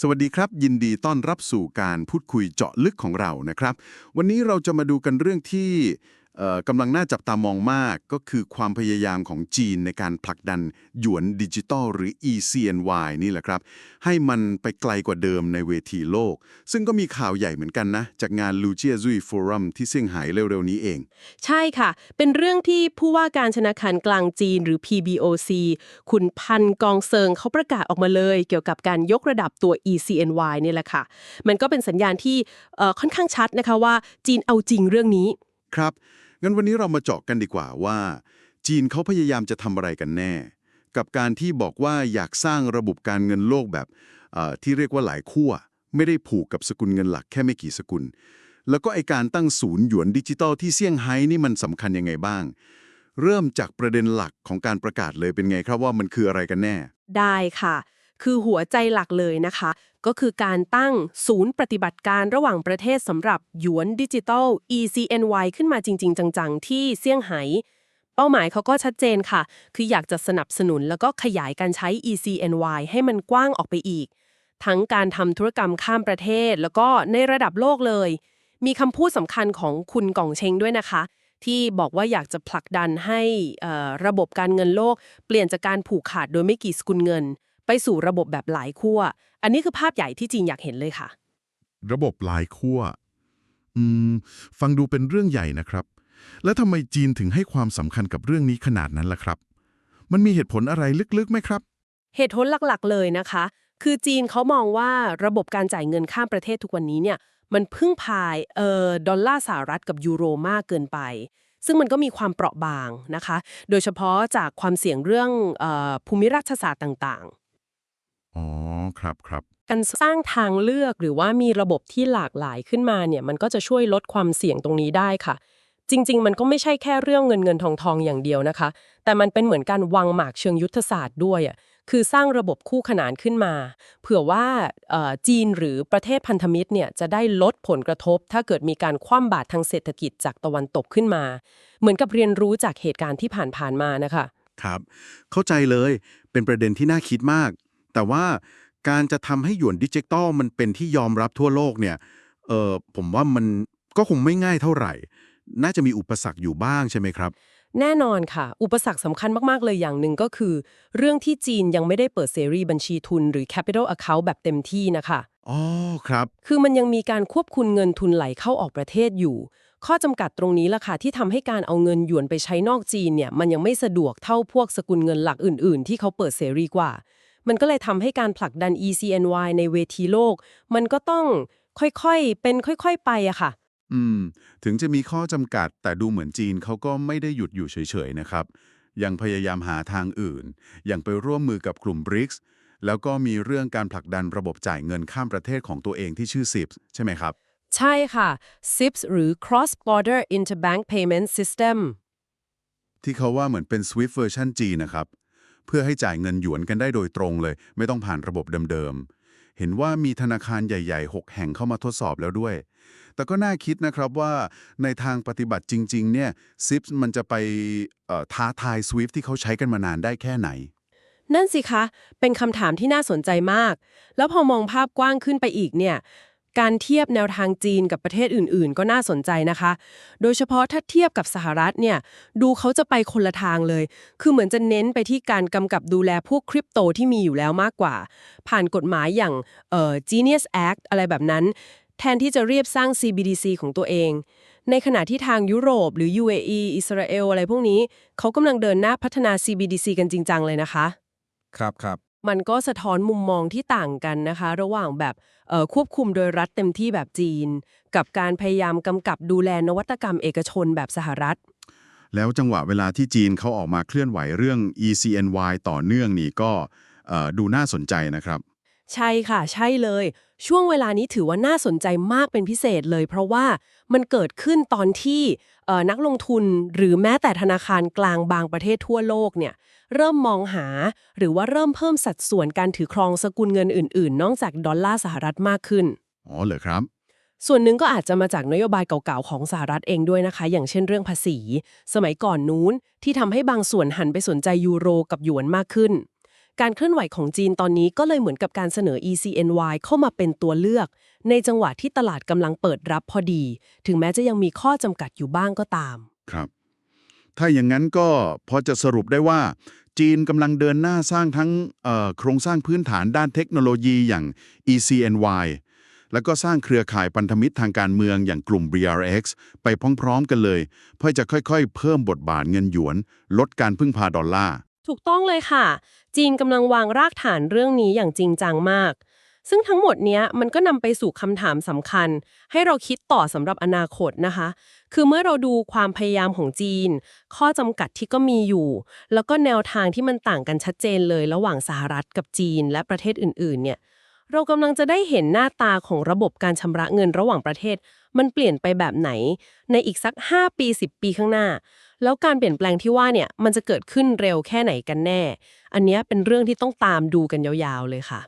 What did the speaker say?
สวัสดีครับ ยินดีต้อนรับสู่การพูดคุยเจาะลึกของเรานะครับ วันนี้เราจะมาดูกันเรื่องที่ กำลังน่าจับตามองมากก็คือความพยายามของจีนในการผลักดัน หยวนดิจิตอลหรือ ECNY นี่แหละครับ ให้มันไปไกลกว่าเดิมในเวทีโลก ซึ่งก็มีข่าวใหญ่เหมือนกันนะ จากงาน l u c i a z u i Forum ที่เซี่ยงไฮ้เร็วๆนี้เอง ใช่ค่ะ เป็นเรื่องที่ผู้ว่าการธนาคารกลางจีนหรือ PBOC คุณพันกองเซิงเขาประกาศออกมาเลย เกี่ยวกับการยกระดับตัว ECNY นี่แหละค่ะ มันก็เป็นสัญญาณที่เอ่อค่อนข้างชัดนะคะว่าจีนเอาจริงเรื่องนี้ครับ งั้นวันนี้เรามาเจาะกันดีกว่าว่า จีนเขาพยายามจะทำอะไรกันแน่ กับการที่บอกว่าอยากสร้างระบบการเงินโลกแบบที่เรียกว่าหลายขั้วไม่ได้ผูกกับสกุลเงินหลักแค่ไม่กี่สกุล แล้วก็ไอการตั้งศูนย์หยวนดิจิตอลที่เซี่ยงไฮ้นี่มันสำคัญยังไงบ้าง เริ่มจากประเด็นหลักของการประกาศเลยเป็นไงครับว่ามันคืออะไรกันแน่ ได้ค่ะ คือหัวใจหลักเลยนะคะ ก็คือการตั้งศูนย์ปฏิบัติการระหว่างประเทศสำหรับหยวนดิจิตอล ECNY ขึ้นมาจริง ๆ จัง ๆ ที่เซี่ยงไฮ้เป้าหมายเขาก็ชัดเจนค่ะ คืออยากจะสนับสนุนแล้วก็ขยายการใช้ ECNY ให้มันกว้างออกไปอีก ทั้งการทำธุรกรรมข้ามประเทศ แล้วก็ในระดับโลกเลย มีคำพูดสำคัญของคุณก่องเชงด้วยนะคะ ที่บอกว่าอยากจะผลักดันให้อ่อระบบการเงินโลก เปลี่ยนจากการผูกขาดโดยไม่กี่สกุลเงิน ไปสู่ระบบแบบหลายขั้ว อันนี้คือภาพใหญ่ที่จีนอยากเห็นเลยค่ะ ระบบหลายขั้ว อืม ฟังดูเป็นเรื่องใหญ่นะครับ แล้วทำไมจีนถึงให้ความสำคัญกับเรื่องนี้ขนาดนั้นล่ะครับ มันมีเหตุผลอะไรลึกๆไหมครับ เหตุผลหลักๆเลยนะคะ คือจีนเขามองว่าระบบการจ่ายเงินข้ามประเทศทุกวันนี้เนี่ยมันพึ่งพายเอ่อดอลลาร์สหรัฐกับยูโรมากเกินไป ซึ่งมันก็มีความเปราะบางนะคะ โดยเฉพาะจากความเสี่ยงเรื่องเออภูมิรัฐศาสตร์ต่างๆ อ๋อ ครับครับ การสร้างทางเลือกหรือว่ามีระบบที่หลากหลายขึ้นมาเนี่ยมันก็จะช่วยลดความเสี่ยงตรงนี้ได้ค่ะ จริง ๆ มันก็ไม่ใช่แค่เรื่องเงินเงินทองทองอย่างเดียวนะคะ แต่มันเป็นเหมือนการวางหมากเชิงยุทธศาสตร์ด้วยอะคือสร้างระบบคู่ขนานขึ้นมา เผื่อว่าเอ่อจีนหรือประเทศพันธมิตรเนี่ยจะได้ลดผลกระทบ ถ้าเกิดมีการคว่ำบาตรทางเศรษฐกิจจากตะวันตกขึ้นมา เหมือนกับเรียนรู้จากเหตุการณ์ที่ผ่านๆมานะคะ ครับ เข้าใจเลยเป็นประเด็นที่น่าคิดมาก แต่ว่าการจะทำให้หยวนดิจิตอลมันเป็นที่ยอมรับทั่วโลกเนี่ยเออผมว่ามันก็คงไม่ง่ายเท่าไหร่ น่าจะมีอุปสรรคอยู่บ้างใช่ไหมครับ แน่นอนค่ะ อุปสรรคสำคัญมาก ๆ เลยอย่างหนึ่งก็คือ เรื่องที่จีนยังไม่ได้เปิดเสรีบัญชีทุนหรือ Capital Account แบบเต็มที่นะคะ อ๋อครับ คือมันยังมีการควบคุมเงินทุนไหลเข้าออกประเทศอยู่ ข้อจำกัดตรงนี้ล่ะค่ะที่ทำให้การเอาเงินหยวนไปใช้นอกจีนเนี่ยมันยังไม่สะดวกเท่าพวกสกุลเงินหลักอื่น ๆ ที่เขาเปิดเสรีกว่า มันก็เลยทำให้การผลักดัน ECNY ในเวทีโลก มันก็ต้องค่อยๆ เป็นค่อยๆ ไปอะค่ะ อืม ถึงจะมีข้อจำกัดแต่ดูเหมือนจีนเขาก็ไม่ได้หยุดอยู่เฉยๆนะครับ ยังพยายามหาทางอื่นอย่างไปร่วมมือกับกลุ่ม BRICS แล้วก็มีเรื่องการผลักดันระบบจ่ายเงินข้ามประเทศของตัวเองที่ชื่อ SIPS ใช่ไหมครับ ใช่ค่ะ SIPS หรือ Cross Border Interbank Payment System ที่เขาว่าเหมือนเป็น SWIFT เวอร์ชันจีนนะครับ เพื่อให้จ่ายเงินหยวนกันได้โดยตรงเลย ไม่ต้องผ่านระบบเดิมๆ เห็นว่ามีธนาคารใหญ่ ๆ 6 แห่งเข้ามาทดสอบแล้วด้วย แต่ก็น่าคิดนะครับว่าในทางปฏิบัติจริงๆเนี่ย SIPS มันจะไปท้าทาย SWIFT ที่เขาใช้กันมานานได้แค่ไหน นั่นสิคะ เป็นคำถามที่น่าสนใจมาก แล้วพอมองภาพกว้างขึ้นไปอีกเนี่ย การเทียบแนวทางจีนกับประเทศอื่นๆ ก็น่าสนใจนะคะ โดยเฉพาะถ้าเทียบกับสหรัฐเนี่ย ดูเขาจะไปคนละทางเลย คือเหมือนจะเน้นไปที่การกำกับดูแลพวกคริปโตที่มีอยู่แล้วมากกว่า ผ่านกฎหมายอย่างเอ่อ Genius Act อะไรแบบนั้น แทนที่จะเรียบสร้าง CBDC ของตัวเอง ในขณะที่ทางยุโรปหรือ UAE อิสราเอลอะไรพวกนี้ เขากำลังเดินหน้าพัฒนา CBDC กันจริงจังเลยนะคะ ครับครับ มันก็สะท้อนมุมมองที่ต่างกันนะคะ ระหว่างแบบเอ่อควบคุมโดยรัฐเต็มที่แบบจีน กับการพยายามกำกับดูแลนวัตกรรมเอกชนแบบสหรัฐ แล้วจังหวะเวลาที่จีนเขาออกมาเคลื่อนไหวเรื่อง ECNY ต่อเนื่องนี่ก็เอ่อดูน่าสนใจนะครับ ใช่ค่ะ ใช่เลย ช่วงเวลานี้ถือว่าน่าสนใจมากเป็นพิเศษเลย เพราะว่ามันเกิดขึ้นตอนที่เอ่อนักลงทุนหรือแม้แต่ธนาคารกลางบางประเทศทั่วโลกเนี่ยเริ่มมองหาหรือว่าเริ่มเพิ่มสัดส่วนการถือครองสกุลเงินอื่น ๆ นอกจากดอลลาร์สหรัฐมากขึ้นอ๋อเหรอครับส่วนหนึ่งก็อาจจะมาจากนโยบายเก่าๆ ของสหรัฐเองด้วยนะคะ อย่างเช่นเรื่องภาษี สมัยก่อนนู้นที่ทำให้บางส่วนหันไปสนใจยูโรกับหยวนมากขึ้น การเคลื่อนไหวของจีนตอนนี้ก็เลยเหมือนกับการเสนอ ECNY เข้ามาเป็นตัวเลือก ในจังหวะที่ตลาดกำลังเปิดรับพอดี ถึงแม้จะยังมีข้อจำกัดอยู่บ้างก็ตาม ครับ ถ้าอย่างนั้นก็พอจะสรุปได้ว่า จีนกำลังเดินหน้าสร้างทั้งโครงสร้างพื้นฐานด้านเทคโนโลยีอย่าง ECNY แล้วก็สร้างเครือข่ายพันธมิตรทางการเมืองอย่างกลุ่ม BRX ไปพร้อมๆกันเลย เพื่อจะค่อยๆ เพิ่มบทบาทเงินหยวน ลดการพึ่งพาดอลลาร์ ถูกต้องเลยค่ะ จีนกำลังวางรากฐานเรื่องนี้อย่างจริงจังมาก ซึ่งทั้งหมดเนี้ยมันก็นำไปสู่คำถามสำคัญ ให้เราคิดต่อสำหรับอนาคตนะคะ คือเมื่อเราดูความพยายามของจีน ข้อจำกัดที่ก็มีอยู่ แล้วก็แนวทางที่มันต่างกันชัดเจนเลยระหว่างสหรัฐกับจีนและประเทศอื่นๆ เนี่ยเรากำลังจะได้เห็นหน้าตาของระบบการชำระเงินระหว่างประเทศ มันเปลี่ยนไปแบบไหน ในอีกสัก 5 ปี 10 ปีข้างหน้า แล้วการเปลี่ยนแปลงที่ว่าเนี่ยมันจะเกิดขึ้นเร็วแค่ไหนกันแน่ อันนี้เป็นเรื่องที่ต้องตามดูกันยาวๆเลยค่ะ